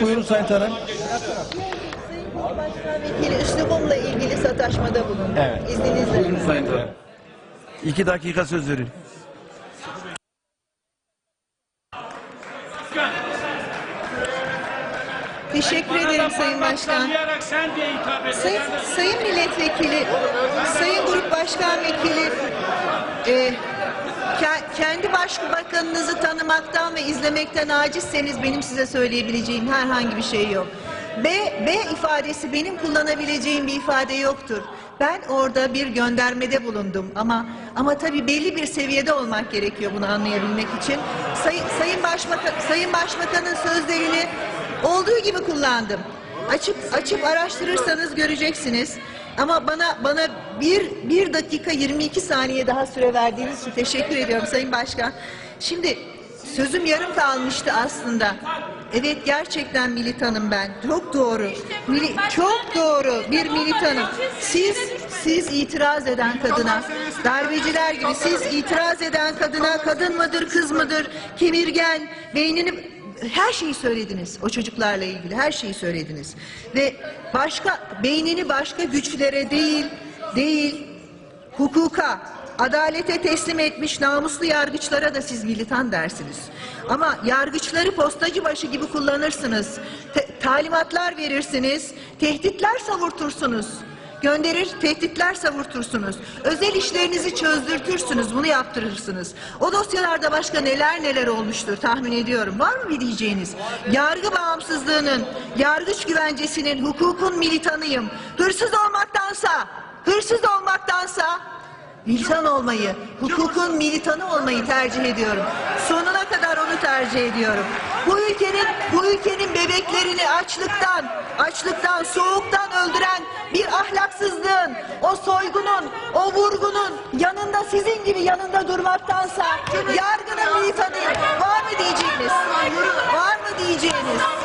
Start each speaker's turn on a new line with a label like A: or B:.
A: Buyurun Sayın Tarım.
B: Vekili üslubumla ilgili sataşmada bulundum.
A: Evet.
B: İzninizle.
A: Sayın Tarım. İki dakika söz verin.
B: Teşekkür ederim Sayın Başkan.
C: Tanıyarak sen diye hitap et.
B: Sayın, sayın Milletvekili, Sayın Grup Başkan Vekili, e, ke- kendi başbakanınızı tanımaktan ve izlemekten acizseniz benim size söyleyebileceğim herhangi bir şey yok. B, B ifadesi benim kullanabileceğim bir ifade yoktur. Ben orada bir göndermede bulundum ama ama tabii belli bir seviyede olmak gerekiyor bunu anlayabilmek için. Sayın, Sayın Başbakan Sayın Başbakanın sözlerini olduğu gibi kullandım. Açıp açıp araştırırsanız göreceksiniz. Ama bana bana bir, bir dakika 22 saniye daha süre verdiğiniz için teşekkür ediyorum Sayın Başkan. Şimdi sözüm yarım kalmıştı aslında. Evet gerçekten militanım ben. Çok doğru. Mili, çok doğru bir militanım. Siz siz itiraz eden kadına, darbeciler gibi siz itiraz eden kadına kadın mıdır kız mıdır, kemirgen, beynini her şeyi söylediniz. O çocuklarla ilgili her şeyi söylediniz. Ve başka beynini başka güçlere değil değil hukuka adalete teslim etmiş namuslu yargıçlara da siz militan dersiniz. Ama yargıçları postacı başı gibi kullanırsınız. Te- talimatlar verirsiniz tehditler savurtursunuz Gönderir, tehditler savurtursunuz. Özel işlerinizi çözdürtürsünüz, bunu yaptırırsınız. O dosyalarda başka neler neler olmuştur tahmin ediyorum. Var mı bir diyeceğiniz? Yargı bağımsızlığının, yargıç güvencesinin, hukukun militanıyım. Hırsız olmaktansa, hırsız olmaktansa militan olmayı, hukukun militanı olmayı tercih ediyorum. Sonuna kadar onu tercih ediyorum. Bu ülkenin bu ülkenin bebeklerini açlıktan, açlıktan, soğuktan öldüren o soygunun, o vurgunun yanında sizin gibi yanında durmaktansa yargının mifanı var mı diyeceğiniz? Var mı diyeceğiniz?